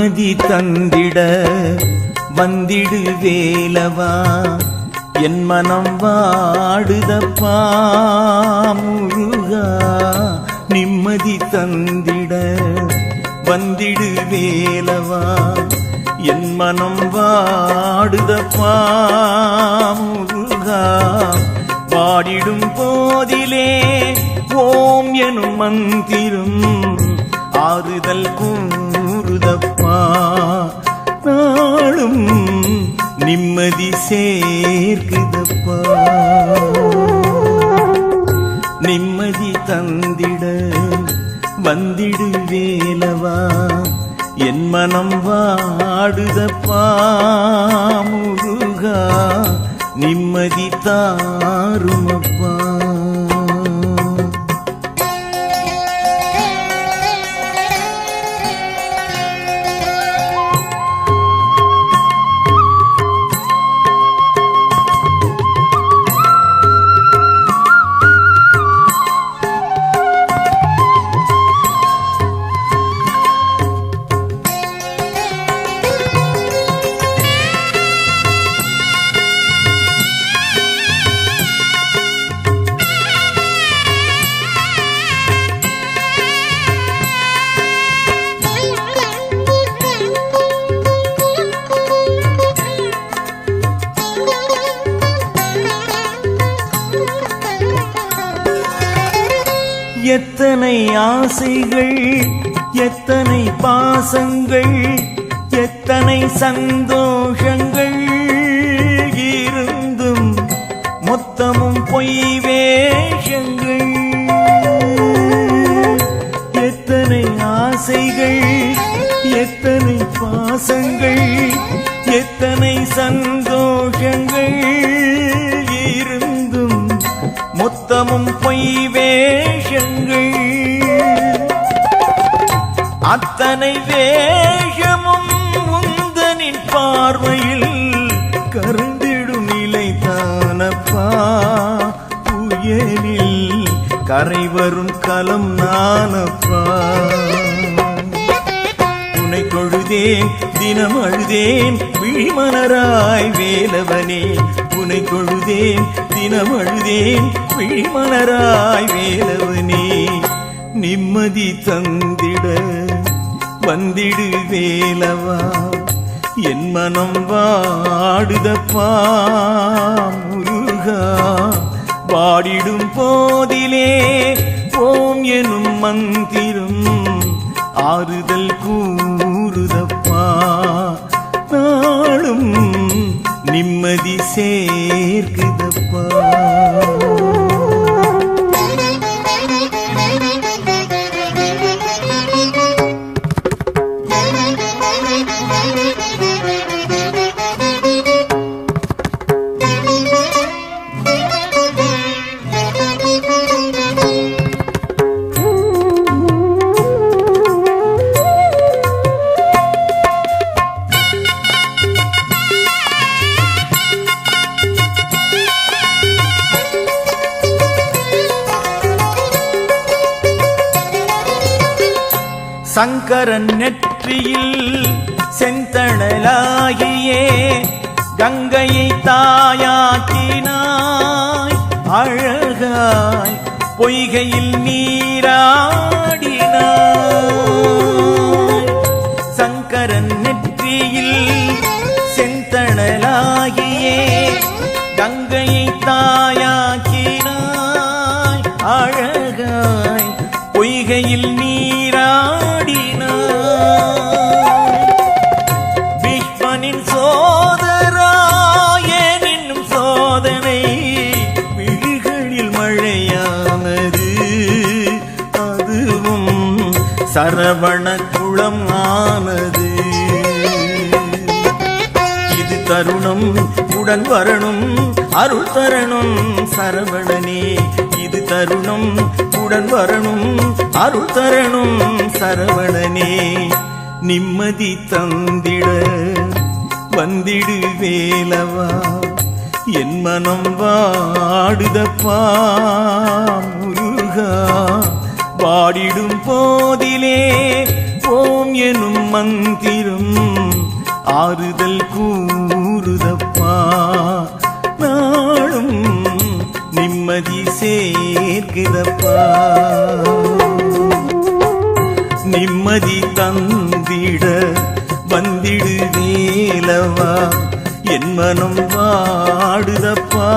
நிம்மதி தந்திட வந்திடு வேலவா என் மனம் வாடுதப்பா முருகா. நிம்மதி தந்திட வந்திடு வேலவா என் மனம் வாடுதப்பா முருகா. வாடிடும் போதிலே ஓம் எனும் மந்திரம் ஆறுதல் கூ கூறுதப்பா நாளும் நிம்மதி சேர்க்குதப்பா. நிம்மதி தந்திட வந்திடு வேலவா என் மனம் வாடுதப்பா. முருகா நிம்மதி தாருமப்பா. எத்தனை ஆசைகள் எத்தனை பாசங்கள் எத்தனை சந்தோஷங்கள் இருந்தும் மொத்தமும் பொய் வேஷங்கள் எத்தனை ஆசைகள் எத்தனை பாசங்கள் எத்தனை சந்தோஷங்கள் அத்தனை வேகமும் உந்தனின் பார்வையில் கருந்திடும் நிலை தானப்பா புயலில் கரை வரும் கலம் நானப்பா. உனை கொழுதேன் தினம் அழுதேன் விழிமலராய் வேலவனே. உனை கொழுதேன் தினம் அழுதேன் விழிமலராய் வேலவனே. நிம்மதி தந்திட வந்திடு வேலவா? என் மனம் வாடுதப்பா முருகா. வாடிடும் போதிலே ஓம் எனும் மந்திரம் ஆறுதல் கூறுதப்பா. நாளும் நிம்மதி சேர்க்குதப்பா. சங்கரன் நெற்றியில் செந்தணலாகியே கங்கையை தாயாக்கினாய். அழகாய் பொய்கையில் நீராடினாய். சங்கரன் நெற்றியில் செந்தணலாகியே கங்கையை தாயாக்கினாய். அழ பொய்கையில் நீராடினார் பீஷ்மனின் சோதராய நின்னும் சோதனை. விழிகளில் மழையானது. அதுவும் சரவண குளம் ஆனது. இது தருணம் உடன் வரணும் அருள் தரணும் சரவணனே. இது தருணம் உடன் வரணும் அருள் தரணும் சரவணனே. நிம்மதி தந்திட வந்திடு வேலவா. என் மனம் வாடுதப்பா முருகா. வாடிடும் போதிலே ஓம் எனும் மந்திரம் ஆறுதல் கூறுதப்பா. நாளும் நிம்மதி சேர்க்குதப்பா நிம்மதி தந்திட வந்திடு வேலவா என் மனம் வாடுதப்பா.